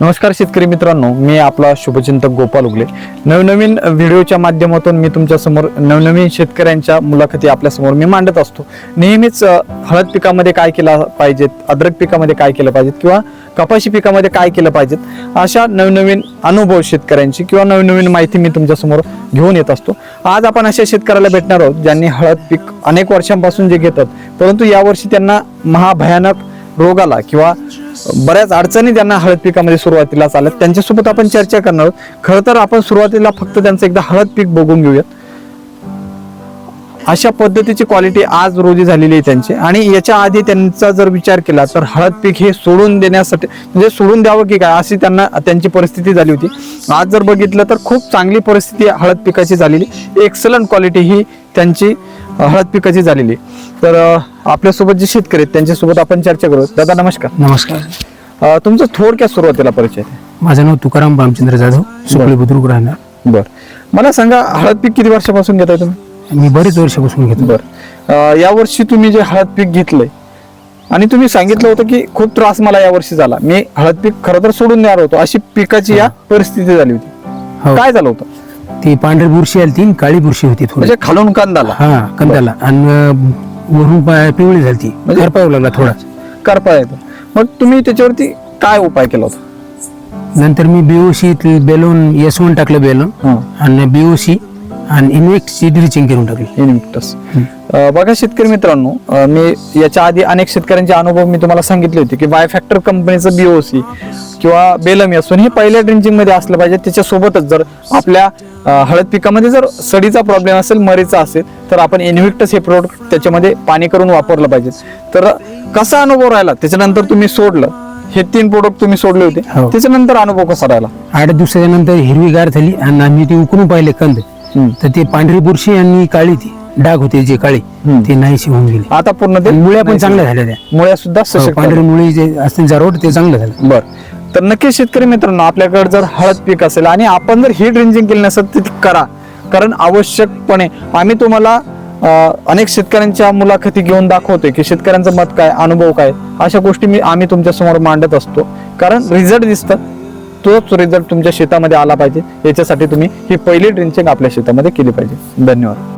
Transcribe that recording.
नमस्कार शेतकरी मित्रांनो मी आपला शुभचिंतक गोपाल उगले. नवनवीन व्हिडिओच्या माध्यमातून मी तुमच्यासमोर नवनवीन शेतकऱ्यांच्या मुलाखती आपल्यासमोर मी मांडत असतो. नेहमीच हळद पिकामध्ये काय केलं पाहिजेत अद्रक पिकामध्ये काय केलं पाहिजेत किंवा कपाशी पिकामध्ये काय केलं पाहिजेत अशा नवनवीन अनुभव शेतकऱ्यांची किंवा नवनवीन माहिती मी तुमच्यासमोर घेऊन येत असतो. आज आपण अशा शेतकऱ्याला भेटणार आहोत ज्यांनी हळद पीक अनेक वर्षांपासून जे घेतात परंतु यावर्षी त्यांना महाभयानक रोग आला किंवा बऱ्याच अडचणी त्यांना हळद पिकामध्ये सुरुवातीलाच आल्या त्यांच्यासोबत आपण चर्चा करणार आहोत. खरं तर आपण सुरुवातीला फक्त त्यांचं एकदा हळद पीक बघून घेऊयात. अशा पद्धतीची क्वालिटी आज रोजी झालेली आहे त्यांची. आणि याच्या आधी त्यांचा जर विचार केला तर हळद पीक हे सोडून देण्यासाठी म्हणजे सोडून द्यावं की काय अशी त्यांना त्यांची परिस्थिती झाली होती. आज जर बघितलं तर खूप चांगली परिस्थिती हळद पिकाची झालेली. एक्सलंट क्वालिटी ही त्यांची हळद पिकाची झालेली. तर अ, आपल्यासोबत जे शेतकरी आहेत त्यांच्यासोबत आपण चर्चा करू. दादा नमस्कार. नमस्कार. अ, तुमचं थोडक्यात सुरुवातीला परिचय. माझं नाव तुकाराम रामचंद्र जाधव सुकळी बुद्रुक राहणार. बर. मला सांगा हळद पीक किती वर्षापासून घेताय तुम्ही? मी बरेच वर्षापासून घेतो. बर. यावर्षी तुम्ही जे हळद पीक घेतलंय आणि तुम्ही सांगितलं होतं की खूप त्रास मला यावर्षी झाला. मी हळद पीक खरं तर सोडून देणार होतो. अशी पिकाची या परिस्थिती झाली होती. हो. काय झालं होतं? ती पांढरी बुरशी आली ती आणि काळी बुरशी होती थोडी. म्हणजे खालून कांदाला. हा कंदाला. आणि अं, वरून पा- पिवळी झाली ती. म्हणजे- करपावं लागला थोडा. करपा येतो. मग तुम्ही त्याच्यावरती काय उपाय केला होता? नंतर मी बीओसी बेलोन एस वन टाकलं बेलोन. आणि बीओसी आणि इन्वेक्टची ड्रिचिंग करून टाकली. इन्व्हिक्टस अ, बघा शेतकरी मित्रांनो अ, मी याच्या आधी अनेक शेतकऱ्यांचे अनुभव मी तुम्हाला सांगितले होते की बायफॅक्टर कंपनीचं बीओसी किंवा बेलम यासून हे पहिल्या ड्रिंचिंगमध्ये असलं पाहिजे. त्याच्यासोबतच जर आपल्या अ, हळद पिकामध्ये जर सडीचा प्रॉब्लेम असेल मरीचा असेल तर आपण इन्व्हिक्टस हे प्रोडक्ट त्याच्यामध्ये पाणी करून वापरलं पाहिजे. तर कसा अनुभव राहिला? त्याच्यानंतर तुम्ही सोडलं. हे तीन प्रोडक्ट तुम्ही सोडले होते. हो. त्याच्यानंतर अनुभव कसा राहिला? आठ दिवसाच्या नंतर हिरवीगार झाली आणि आम्ही ती उकळून पाहिले कंद. तर ते पांढरी बुरशी आणि काळी ती डाग होते जे काळी. ते नाहीशी होऊन गेली. आता पूर्ण ते मुळ्या पण चांगल्या झाल्या त्या. मुळ्या सुद्धा हो, सशक्त पांढरी मुळी जे असतील जारोड ते चांगलं झालं. बर. तर नक्की शेतकरी मित्रांनो आपल्याकडे जर हळद पीक असेल आणि आपण जर ही ड्रिंचिंग केली नसेल तर ती करा. कारण आवश्यकपणे आम्ही तुम्हाला अनेक शेतकऱ्यांच्या मुलाखती घेऊन दाखवतोय की शेतकऱ्यांचं मत काय अनुभव काय अशा गोष्टी मी आम्ही तुमच्यासमोर मांडत असतो. कारण रिझल्ट दिसतं तोच रिझल्ट तुमच्या शेतामध्ये आला पाहिजे. याच्यासाठी तुम्ही ही पहिली ड्रिंचिंग आपल्या शेतामध्ये केली पाहिजे. धन्यवाद.